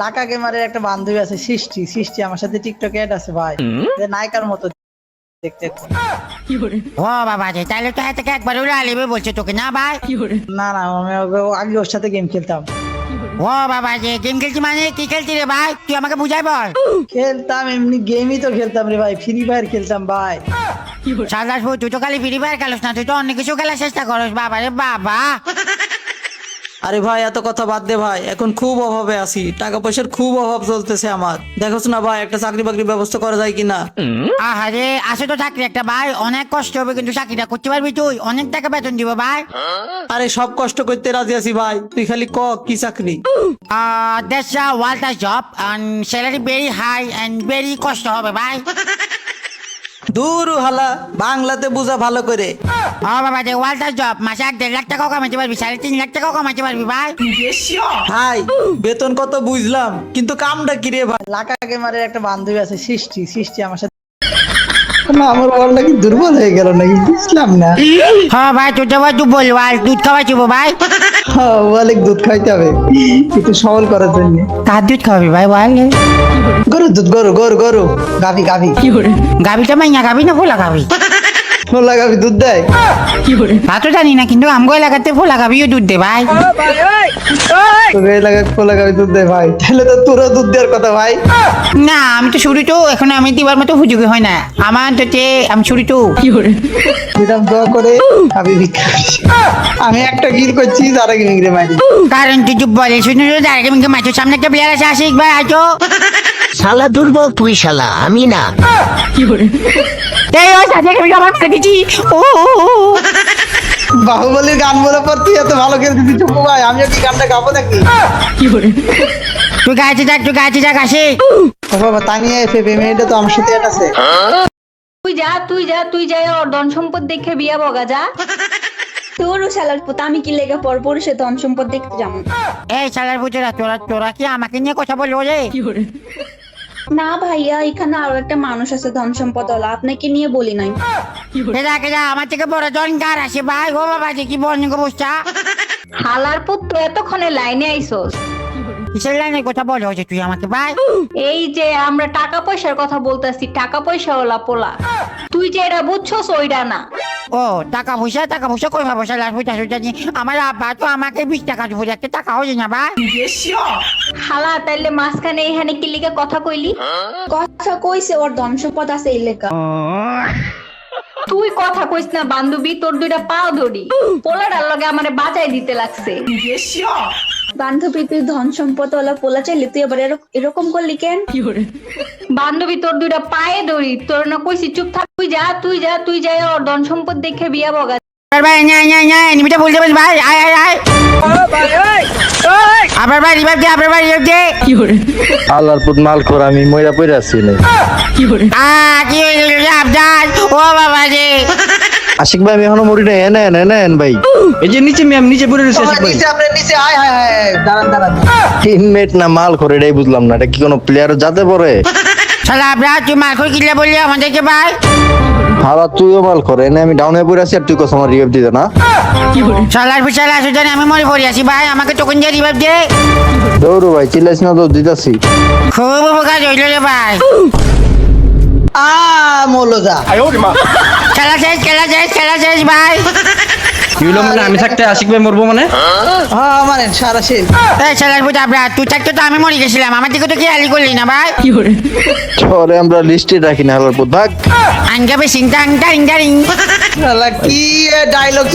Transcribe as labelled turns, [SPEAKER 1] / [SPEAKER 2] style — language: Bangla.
[SPEAKER 1] লাকা গেমারের একটা বান্ধবী আছে সৃষ্টি। সৃষ্টি আমার সাথে টিকটকে অ্যাড আছে ভাই। যে নায়িকার মতো দেখতে।
[SPEAKER 2] ও বাবা রে তাহলে তো হাতে একবার উড়ে আলিবে বলছে তোকে না ভাই।
[SPEAKER 1] না না আমি আগে ওর সাথে গেম খেলতাম।
[SPEAKER 2] ও বাবা রে গেম খেলছি মানে? কি খেলছি রে ভাই? তুই আমাকে বুঝাই বল।
[SPEAKER 1] খেলতাম এমনি গেমই তো খেলতাম রে ভাই। ফ্রি ফায়ার খেলতাম ভাই।
[SPEAKER 2] সাদাস তুই তো খালি ফ্রি ফায়ার খেলোস না তুই তো অন্য কিছু খেলার চেষ্টা করস। বাবা রে বাবা।
[SPEAKER 1] আরে ভাই এত কথা বাদ দে ভাই এখন খুব অভাবে আছি। টাকা পয়সার খুব অভাব চলতেছে আমার। দেখোস না ভাই একটা চাকরি বাকরির ব্যবস্থা করা যায় কিনা?
[SPEAKER 2] আহারে আসে তো চাকরি একটা ভাই অনেক কষ্ট হবে কিন্তু চাকরিটা করতে পারবি তুই। অনেক টাকা বেতন দিব ভাই।
[SPEAKER 1] আরে সব কষ্ট করতে রাজি আছি ভাই তুই খালি ক কি চাকরি?
[SPEAKER 2] a Walter job and salary very high and very কষ্ট হবে ভাই।
[SPEAKER 1] দূর হালা বাংলাতে বুঝা ভালো করে।
[SPEAKER 2] ও বাবা যে ওয়াল্টার জব মাসে এক দেড় লাখ টাকাও কামাইতে পারবি সাড়ে তিন লাখ টাকাও কামাইতে পারবি ভাই।
[SPEAKER 1] হাই বেতন কত বুঝলাম কিন্তু কামটা কি রে ভাই? লাকা গেমারের একটা বান্ধবী আছে সৃষ্টি। সৃষ্টি আমার সাথে না আমার বলটা কি দুর্বল হয়ে গেল নাকি বুঝলাম না।
[SPEAKER 2] হ্যাঁ ভাই তুই তো ভাই তুই বলব আর দুধ খাওয়াইছিব ভাই।
[SPEAKER 1] অনেক দুধ খাইতে হবে। একটু সবল করার জন্য।
[SPEAKER 2] কার দুধ খাওয়াবি ভাই? বল
[SPEAKER 1] গরু দুধ গরু গরু গরু। গাভি গাভি।
[SPEAKER 2] গাভিটা মাইয়া গাভি না ভোলা গাবি
[SPEAKER 1] ফোলা গাভি দুধ দেয়?
[SPEAKER 2] তা তো জানি না কিন্তু আমগো এলাকাতে ফোলা গাবিও দুধ দে ভাই।
[SPEAKER 1] তোর এলাকায় ফোলা গাভি দুধ দেয় ভাই। তাহলে তো তোরও দুধ দেওয়ার কথা ভাই।
[SPEAKER 2] না আমি তো শুরু তো এখন আমি দিবার মতো সুযোগ হয় না। আমার তো তে আমি শুরু তো
[SPEAKER 1] দিলাম দোয়া করে বিক্রি করছি। আমি একটা গিল করছি যারা গিলে গিলে মারি।
[SPEAKER 2] কারণ তুই চুপ বলে শুনে শুনে দাঁড়াকে মিনকে মাছের সামনে একটা প্লেয়ার আছে আসিক ভাই আছো
[SPEAKER 3] শালা দুর্বল তুই শালা আমি না।
[SPEAKER 2] এই আমি মেরে দিচ্ছি। ও।
[SPEAKER 1] বাহুবলীর গান বলে পর তুই এত ভালো চুপ ভাই আমিও কি গানটা গাবো নাকি?
[SPEAKER 2] তুই যাক তুই আসে।
[SPEAKER 1] ও বাবা তানিয়া এফে মেয়েটা তো আমার সাথে আছে।
[SPEAKER 4] তুই যা তুই যা তুই যাই ওর ধন সম্পদ দেখে বিয়া বগা যা।
[SPEAKER 5] তোর শালার পুত আমি কি লেগে পর পর সে ধন সম্পদ দেখতে যাব?
[SPEAKER 2] এই সালার বুঝেরা তোরা তোরা কি আমাকে নিয়ে কথা বলব রে?
[SPEAKER 5] না ভাইয়া এখানে আরও একটা মানুষ আছে ধন সম্পদ ওলা। আপনাকে নিয়ে বলি নাই।
[SPEAKER 2] কেজা আমার থেকে বড় জন কার আসে ভাই ও বাবা যে কি অবস্থা
[SPEAKER 4] হালার পুত্র এতক্ষণে লাইনে আইসোস।
[SPEAKER 2] কিসের লাইনের কথা বলে হচ্ছে তুই আমাকে ভাই?
[SPEAKER 4] এই যে আমরা টাকা পয়সার কথা বলতেছি টাকা পয়সা ওলা পোলা। তুই যে এটা বুঝছস ওইটা না।
[SPEAKER 2] ও টাকা পয়সা টাকা পয়সা কই ভাবো সালার পয়সা সুইটা নিয়ে আমার আব্বা তো আমাকে বিশ টাকা দিব একটা টাকা হয়ে না ভাই
[SPEAKER 4] হালা তাইলে মাঝখানে এখানে কি লিগে কথা কইলি?
[SPEAKER 5] কথা কইছে ওর ধন সম্পদ আছে এই লেখা।
[SPEAKER 4] তুই কথা কইস না বান্ধবী তোর দুইটা পাও ধরি। পোলাটার লগে আমারে বাঁচাই দিতে লাগছে।
[SPEAKER 5] বান্ধবী তুই ধন সম্পদ ওলা পোলা চাইলে তুই আবার এরক- এরকম করলি কেন?
[SPEAKER 4] বান্ধবী তোর দুইটা পায়ে ধরি তোর না কইছি চুপ থাক তুই যা তুই যা তুই যাই ওর ধন সম্পদ দেখে বিয়া বগা
[SPEAKER 2] ভাই বলতে পারিস আয় আয় আয় আবার ভাই রিভাইভ দে আবার ভাই রিভাইভ দে।
[SPEAKER 6] আল্লাহর পুত মাল কর আমি পইরা আছি নে।
[SPEAKER 2] আ কি হইল ও বাবা রে।
[SPEAKER 6] আশিক ভাই আমি এখনও মরি নাই। এনে এনে এনে ভাই।
[SPEAKER 7] এই যে নিচে ম্যাম নিচে পড়ে রয়েছে আশিক ভাই।
[SPEAKER 1] নিচে আপনার নিচে আয় হায় হায় দাঁড়ান দাঁড়ান।
[SPEAKER 6] টিমমেট না মাল করে এটাই বুঝলাম না। এটা কি কোনো প্লেয়ার যাতে পড়ে?
[SPEAKER 2] শালা আবরা তুই মার করে কিলে বললি আমাদেরকে ভাই?
[SPEAKER 6] হারা তুইও মাল করে। না আমি ডাউনে পড়ে আছি আর তুই কথা আমার রিভাইভ দিতে না?
[SPEAKER 2] শালার পিছালা আসু জানি আমি মরে পড়ে আছি। ভাই আমাকে তখন যে রিভাইভ দে?
[SPEAKER 6] দৌড়ো ভাই চিল্লাইস না তো দিতাছি।
[SPEAKER 2] খুব উপকার হইল রে ভাই।
[SPEAKER 1] আ মৌলজা
[SPEAKER 2] খেলা শেষ খেলা শেষ খেলা শেষ ভাই।
[SPEAKER 7] কি মানে আমি থাকতে আশিক ভাই মরবো মানে?
[SPEAKER 1] হ্যাঁ মানে সারা শেষ।
[SPEAKER 2] এই শালার বুঝ আবরা তুই থাকতে তো আমি মরে গেছিলাম। আমার দিকে তো কি আলি করলি না ভাই?
[SPEAKER 6] পরে আমরা লিস্টে রাখি না আল্লাহর পুত ভাগ
[SPEAKER 2] আঙ্গাবে সিংটা আংটা ইংটা রিং
[SPEAKER 1] কি ডায়লগ